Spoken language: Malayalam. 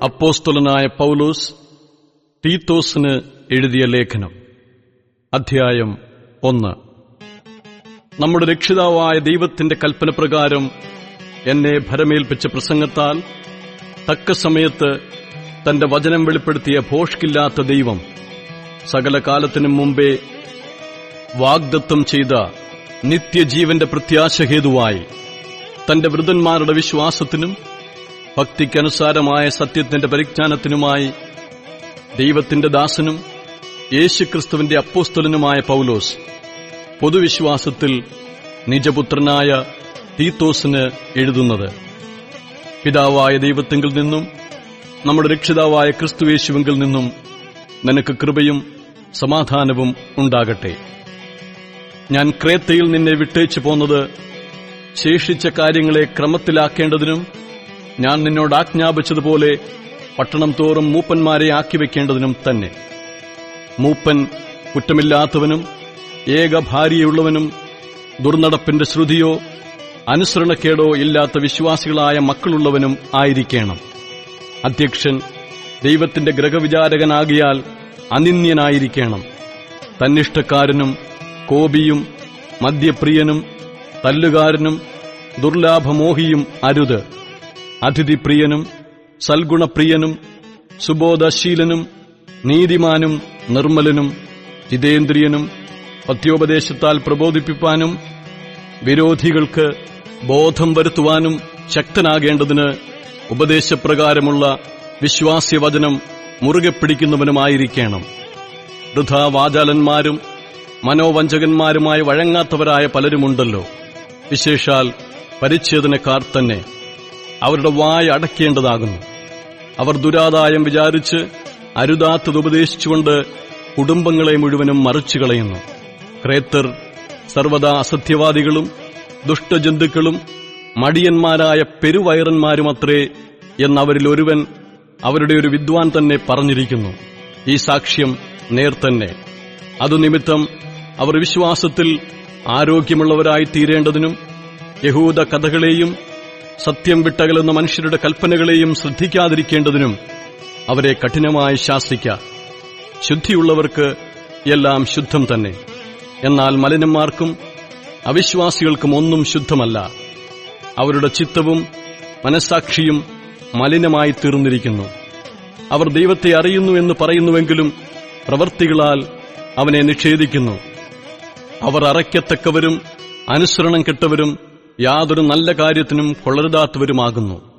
അപ്പോസ്തലനായ പൗലോസ് തീത്തോസിന് എഴുതിയ ലേഖനം. അധ്യായം ഒന്ന്. നമ്മുടെ രക്ഷിതാവായ ദൈവത്തിന്റെ കൽപ്പന പ്രകാരം എന്നെ ഭരമേൽപ്പിച്ച പ്രസംഗത്താൽ തക്ക സമയത്ത് തന്റെ വചനം വെളിപ്പെടുത്തിയ ഭോഷ്കില്ലാത്ത ദൈവം സകല കാലത്തിനും മുമ്പേ വാഗ്ദത്തം ചെയ്ത നിത്യജീവന്റെ പ്രത്യാശഹേതുവായി തന്റെ വൃതന്മാരുടെ വിശ്വാസത്തിനും ഭക്തിക്കനുസാരമായ സത്യത്തിന്റെ പരിജ്ഞാനത്തിനുമായി ദൈവത്തിന്റെ ദാസനും യേശുക്രിസ്തുവിന്റെ അപ്പോസ്തലനുമായ പൗലോസ് പൊതുവിശ്വാസത്തിൽ നിജപുത്രനായ തീത്തോസിന് എഴുതുന്നത്. പിതാവായ ദൈവത്തെങ്കിൽ നിന്നും നമ്മുടെ രക്ഷിതാവായ ക്രിസ്തുവേശുവെങ്കിൽ നിന്നും നിനക്ക് കൃപയും സമാധാനവും ഉണ്ടാകട്ടെ. ഞാൻ ക്രേത്തയിൽ നിന്നെ വിട്ടേച്ചു പോന്നത് ശേഷിച്ച കാര്യങ്ങളെ ക്രമത്തിലാക്കേണ്ടതിനും ഞാൻ നിന്നോട് ആജ്ഞാപിച്ചതുപോലെ പട്ടണം തോറും മൂപ്പന്മാരെ ആക്കി വെക്കേണ്ടതിനും തന്നെ. മൂപ്പൻ കുറ്റമില്ലാത്തവനും ഏക ഭാര്യയുള്ളവനും ദുർനടപ്പിന്റെ ശ്രുതിയോ അനുസരണക്കേടോ ഇല്ലാത്ത വിശ്വാസികളായ മക്കളുള്ളവനും ആയിരിക്കണം. അധ്യക്ഷൻ ദൈവത്തിന്റെ ഗ്രഹവിചാരകനാകിയാൽ അനിന്യനായിരിക്കണം. തന്നിഷ്ടക്കാരനും കോപിയും മദ്യപ്രിയനും തല്ലുകാരനും ദുർലാഭമോഹിയും അരുത്. അതിഥിപ്രിയനും സൽഗുണപ്രിയനും സുബോധശീലനും നീതിമാനും നിർമ്മലനും ജിതേന്ദ്രിയനും പത്യോപദേശത്താൽ പ്രബോധിപ്പിപ്പാനും വിരോധികൾക്ക് ബോധം വരുത്തുവാനും ശക്തനാകേണ്ടതിന് ഉപദേശപ്രകാരമുള്ള വിശ്വാസ്യവചനം മുറുകെ പിടിക്കുന്നവനുമായിരിക്കണം. വൃഥാവാചാലന്മാരും മനോവഞ്ചകന്മാരുമായി വഴങ്ങാത്തവരായ പലരുമുണ്ടല്ലോ. വിശേഷാൽ പരിച്ഛേദനക്കാർ തന്നെ. അവരുടെ വായ അടയ്ക്കേണ്ടതാകുന്നു അവർ ദുരാദായം വിചാരിച്ച് അരുതാത്തത് ഉപദേശിച്ചുകൊണ്ട് കുടുംബങ്ങളെ മുഴുവനും മറിച്ചു കളയുന്നു. ക്രേത്തർ സർവദാ അസത്യവാദികളും ദുഷ്ടജന്തുക്കളും മടിയന്മാരായ പെരുവയറന്മാരുമത്രേ എന്നവരിൽ ഒരുവൻ അവരുടെ ഒരു വിദ്വാൻ തന്നെ പറഞ്ഞിരിക്കുന്നു. ഈ സാക്ഷ്യം നേർത്തന്നെ അതുനിമിത്തം അവർ വിശ്വാസത്തിൽ ആരോഗ്യമുള്ളവരായി തീരേണ്ടതിനും യഹൂദ കഥകളെയും സത്യം വിട്ടകലുന്ന മനുഷ്യരുടെ കൽപ്പനകളെയും ശ്രദ്ധിക്കാതിരിക്കേണ്ടതിനും അവരെ കഠിനമായി ശാസിക്ക. ശുദ്ധിയുള്ളവർക്ക് എല്ലാം ശുദ്ധം തന്നെ. എന്നാൽ മലിനന്മാർക്കും അവിശ്വാസികൾക്കും ഒന്നും ശുദ്ധമല്ല. അവരുടെ ചിത്തവും മനസ്സാക്ഷിയും മലിനമായി തീർന്നിരിക്കുന്നു. അവർ ദൈവത്തെ അറിയുന്നു എന്ന് പറയുന്നുവെങ്കിലും പ്രവൃത്തികളാൽ അവനെ നിഷേധിക്കുന്നു. അവർ അറയ്ക്കത്തക്കവരും അനുസരണം കെട്ടവരും യാതൊരു നല്ല കാര്യത്തിനും കൊള്ളരുതാത്തവരുമാകുന്നു.